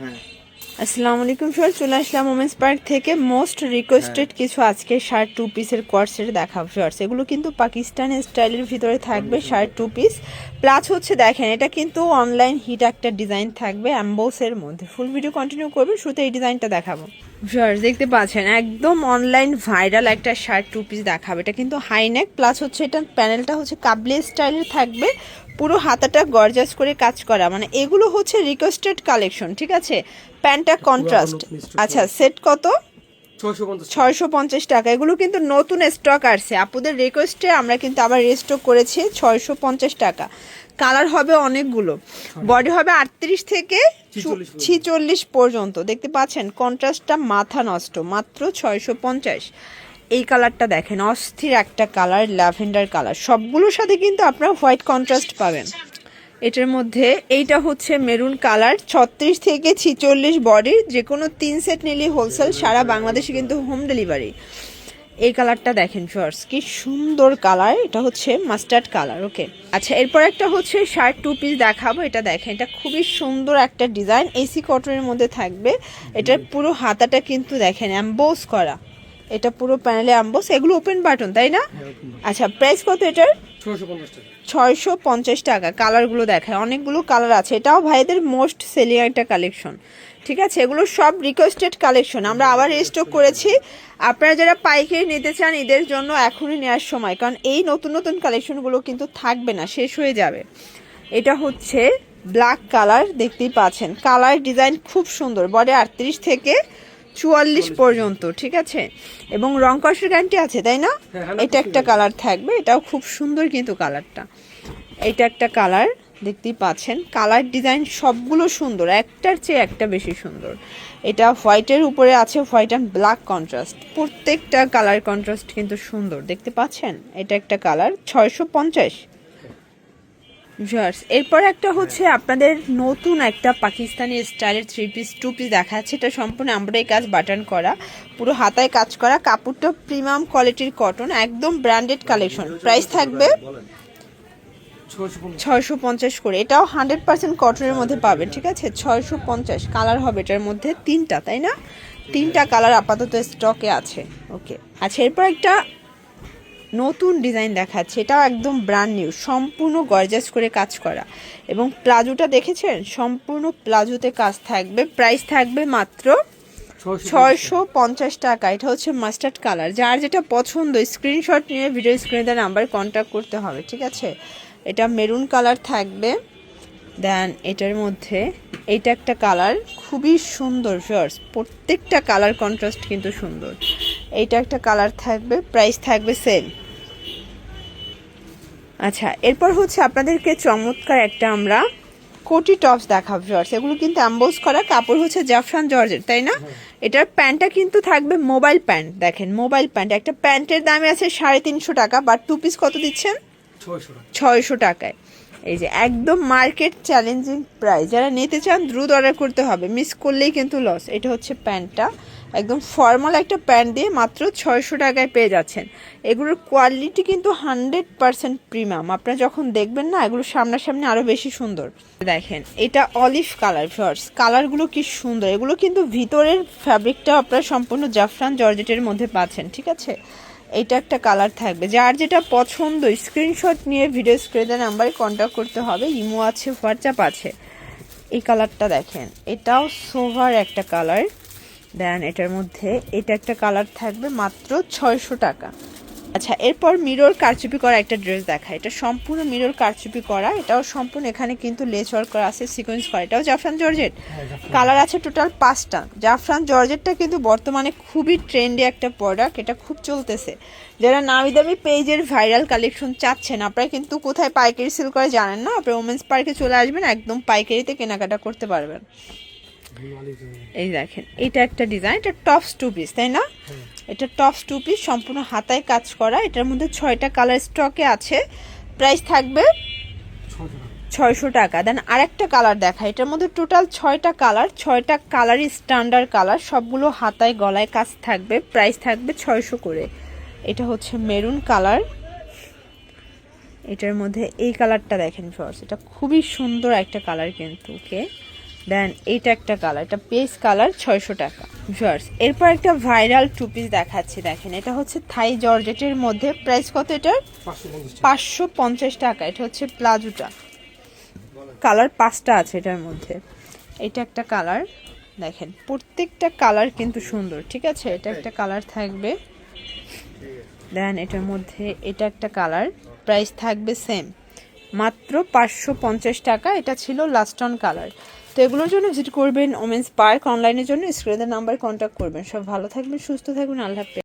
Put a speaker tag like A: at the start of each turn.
A: হ্যাঁ।
B: আসসালামু আলাইকুম সবাই চলে আসলাম ওমেন্স পার্ক থেকে। মোস্ট রিকোয়েস্টেড কিছু আজকে শার্ট টু পিসের কোয়ার্সের দেখাবো শর্টস এগুলো কিন্তু পাকিস্তানি স্টাইলের ভিতরে থাকবে শার্ট টু পিস প্লাস হচ্ছে দেখেন এটা কিন্তু অনলাইন হিট একটা ডিজাইন থাকবে অ্যাম্বোসের মধ্যে। ফুল ভিডিও কন্টিনিউ করবে শুধু এই ডিজাইনটা দেখাবো। শর্টস দেখতে পাচ্ছেন একদম অনলাইন ভাইরাল একটা শার্ট টু পিস দেখাবে। এটা কিন্তু হাইনেক প্লাস হচ্ছে এটা প্যানেলটা হচ্ছে কাবলি স্টাইলের থাকবে। পুরো হাতাটা গর্জাস করে কাজ করা। মানে এগুলো হচ্ছে রিকোয়েস্টেড কালেকশন ঠিক আছে? প্যান্টটা কন্ট্রাস্ট আচ্ছা সেট কত?
A: ছয়শো পঞ্চাশ
B: টাকা। এগুলো কিন্তু নতুন স্টক আসছে। আপুদের রিকোয়েস্টে আমরা কিন্তু আবার রিস্টক করেছি ছয়শো পঞ্চাশ টাকা। কালার হবে অনেকগুলো। বডি হবে আটত্রিশ থেকে
A: ছিচল্লিশ পর্যন্ত।
B: দেখতে পাচ্ছেন কন্ট্রাস্টটা মাথা নষ্ট। মাত্র ছয়শো পঞ্চাশ। এই কালারটা দেখেন, অস্থির একটা কালার, ল্যাভেন্ডার কালার। সবগুলোর সাথে কিন্তু আপনারা হোয়াইট কন্ট্রাস্ট পাবেন। এটার মধ্যে এইটা হচ্ছে মেরুন কালার, ছত্রিশ থেকে ছিচল্লিশ বডির যে কোনো তিন সেট নিলে হোলসেল সারা বাংলাদেশে কিন্তু হোম ডেলিভারি। এই কালারটা দেখেন ফার্স কি সুন্দর কালার, এটা হচ্ছে মাস্টার্ড কালার, ওকে। আচ্ছা এরপর একটা হচ্ছে শার্ট টু পিস দেখাবো, এটা দেখেন, এটা খুবই সুন্দর একটা ডিজাইন, এসি কটনের মধ্যে থাকবে। এটার পুরো হাতাটা কিন্তু দেখেন অ্যাম্বোস করা। এটা পুরো প্যানেলে অ্যাম্বোস এগুলো ওপেন বাটন তাই না? আচ্ছা প্রাইস কত এটার?
A: ছয়শো পঞ্চাশ টাকা।
B: ছয়শো পঞ্চাশ টাকা। কালারগুলো দেখায়। অনেকগুলো কালার আছে। এটাও ভাইদের মোস্ট সেলিং একটা কালেকশন ঠিক আছে? এগুলো সব রিকোয়েস্টেড কালেকশন আমরা আবার স্টক করেছি। আপনারা যারা পাইকারি নিতে চান এদের জন্য এখনই নেওয়ার সময়। কারণ এই নতুন নতুন কালেকশনগুলো কিন্তু থাকবে না শেষ হয়ে যাবে। এটা হচ্ছে ব্ল্যাক কালার দেখতেই পাচ্ছেন। কালার ডিজাইন খুব সুন্দর। বডি আটত্রিশ থেকে চুয়াল্লিশ পর্যন্ত ঠিক আছে? এবং রং কষের গ্যারান্টি আছে তাই না?
A: হ্যাঁ, 100%
B: এটা একটা কালার থাকবে এটাও খুব সুন্দর কিন্তু কালারটা। এটা একটা কালার দেখতেই পাচ্ছেন। কালার ডিজাইন সবগুলো সুন্দর একটার চেয়ে একটা বেশি সুন্দর। এটা হোয়াইটের উপরে আছে হোয়াইট অ্যান্ড ব্ল্যাক কন্ট্রাস্ট। প্রত্যেকটা কালার কন্ট্রাস্ট কিন্তু সুন্দর দেখতে পাচ্ছেন? এটা একটা কালার ছয়শো পঞ্চাশ। ভিউয়ার্স, এরপর একটা হচ্ছে আপনাদের নতুন একটা পাকিস্তানি স্টাইলের থ্রি পিস টু পিস দেখা যাচ্ছে। এটা সম্পূর্ণ আমরাই কাজ বাটন করা, পুরো হাতায় কাজ করা। কাপড়টা প্রিমিয়াম কোয়ালিটির কটন একদম ব্র্যান্ডেড কালেকশন প্রাইস থাকবে
A: ছয়শো পঞ্চাশ
B: করে। এটাও হান্ড্রেড পার্সেন্ট কটনের মধ্যে পাবেন, ঠিক আছে? ছয়শো পঞ্চাশ। কালার হবে এটার মধ্যে তিনটা, তাই না? তিনটা কালার আপাতত স্টকে আছে। ওকে আচ্ছা এরপর একটা নতুন ডিজাইন দেখাচ্ছে। এটাও একদম ব্র্যান্ড নিউ সম্পূর্ণ গর্জাস করে কাজ করা। এবং প্লাজোটা দেখেছেন? সম্পূর্ণ প্লাজোতে কাজ থাকবে। প্রাইস থাকবে মাত্র
A: ছয়শো
B: পঞ্চাশ টাকা। এটা হচ্ছে মাস্টার্ড কালার যার যেটা পছন্দ স্ক্রিনশট নিয়ে ভিডিও স্ক্রিনে দেওয়ার নাম্বার কন্ট্যাক্ট করতে হবে ঠিক আছে? এটা মেরুন কালার থাকবে। দেন এটার মধ্যে এইটা একটা কালার খুবই সুন্দর ফিয়ার্স প্রত্যেকটা কালার কন্ট্রাস্ট কিন্তু সুন্দর। এইটা একটা কালার থাকবে প্রাইস থাকবে সেম আচ্ছা এরপর হচ্ছে আপনাদেরকে চমৎকার একটা আমরা কোটি টপস দেখাবো শর্টস এগুলো কিন্তু অ্যাম্বোস করা কাপড় হচ্ছে জাফরান জর্জের তাই না? এটার প্যান্টটা কিন্তু থাকবে মোবাইল প্যান্ট দেখেন মোবাইল প্যান্ট একটা প্যান্টের দামে আছে সাড়ে তিনশো টাকা বাট টু পিস কত দিচ্ছেন?
A: ছয়শো
B: টাকায়। এই যে একদম মার্কেট চ্যালেঞ্জিং প্রাইস যারা নিতে চান দ্রুত অর্ডার করতে হবে। মিস করলেই কিন্তু লস এটা হচ্ছে প্যান্টটা। একদম ফর্মাল একটা প্যান্ট দিয়ে মাত্র ছয়শো টাকায় পেয়ে যাচ্ছেন। এগুলোর কোয়ালিটি কিন্তু হান্ড্রেড পার্সেন্ট প্রিমিয়াম। আপনারা যখন দেখবেন না, এগুলো সামনাসামনি আরও বেশি সুন্দর। দেখেন, এটা অলিভ কালার ফার্স কালারগুলো কি সুন্দর। এগুলো কিন্তু ভিতরের ফ্যাব্রিকটা আপনারা সম্পূর্ণ জাফরান জর্জেটের মধ্যে পাচ্ছেন, ঠিক আছে? এটা একটা কালার থাকবে। যার যেটা পছন্দ, স্ক্রিনশট নিয়ে ভিডিও স্ক্রিনে নাম্বারে কন্ট্যাক্ট করতে হবে। ইমো আছে, হোয়াটসঅ্যাপ আছে। এই কালারটা দেখেন, এটাও সোভার একটা কালার। দেন এটার মধ্যে এটা একটা কালার থাকবে মাত্র ছয়শো টাকা। আচ্ছা এরপর মিরর কারচুপি করা একটা ড্রেস দেখা। এটা সম্পূর্ণ মিরর কারচুপি করা। এটাও সম্পূর্ণ এখানে কিন্তু লেস ওয়ার্ক করা আছে সিকোয়েন্স করা। এটাও জাফরান জর্জেট। কালার আছে টোটাল পাঁচটা। জাফরান জর্জেটটা কিন্তু বর্তমানে খুবই ট্রেন্ডি একটা প্রোডাক্ট এটা খুব চলতেছে। যারা নামি দামি পেজের ভাইরাল কালেকশন চাচ্ছেন আপনারা কিন্তু কোথায় পাইকারি সেল করে জানেন না? আপনারা ওমেন্স পার্কে চলে আসবেন একদম পাইকারিতে কেনাকাটা করতে পারবেন। এই দেখেন এটা একটা ডিজাইন এটা টপস টু পিস তাই না? এটা টপস টু পিস সম্পূর্ণ হাতায় কাজ করা এটার মধ্যে ছয়টা কালার স্টকে আছে প্রাইস থাকবে
A: ছয়শো টাকা।
B: ছয়শো টাকা দেন আরেকটা কালার দেখা এটার মধ্যে টোটাল ছয়টা কালার ছয়টা কালারই স্ট্যান্ডার্ড কালার সবগুলো হাতায় গলায় কাজ থাকবে প্রাইস থাকবে ছয়শো করে। এটা হচ্ছে মেরুন কালার এটার মধ্যে এই কালারটা দেখেন ফর্স এটা খুবই সুন্দর একটা কালার কিন্তু ওকে দেন এইটা একটা কালার এটা পেস কালার ছয়শো টাকা। ভিউয়ার্স এরপর একটা ভাইরাল টু পিস দেখাচ্ছি দেখেন। এটা হচ্ছে থাই জর্জেটের মধ্যে প্রাইস কত এটার?
A: পাঁচশো পঞ্চাশ টাকা।
B: এটা হচ্ছে প্লাজোটা কালার পাঁচটা আছে এটার মধ্যে। এটা একটা কালার দেখেন। প্রত্যেকটা কালার কিন্তু সুন্দর ঠিক আছে? এটা একটা কালার থাকবে। দেন এটার মধ্যে এটা একটা কালার প্রাইস থাকবে সেম মাত্র পাঁচশো পঞ্চাশ টাকা এটা ছিল লাস্ট অন কালার তো এগুলোর জন্য ভিজিট করবেন ওমেন্স পার্ক অনলাইনের জন্য স্ক্রিনের নাম্বার কন্ট্যাক্ট করবেন। সব ভালো থাকবেন, সুস্থ থাকবেন, আল্লাহ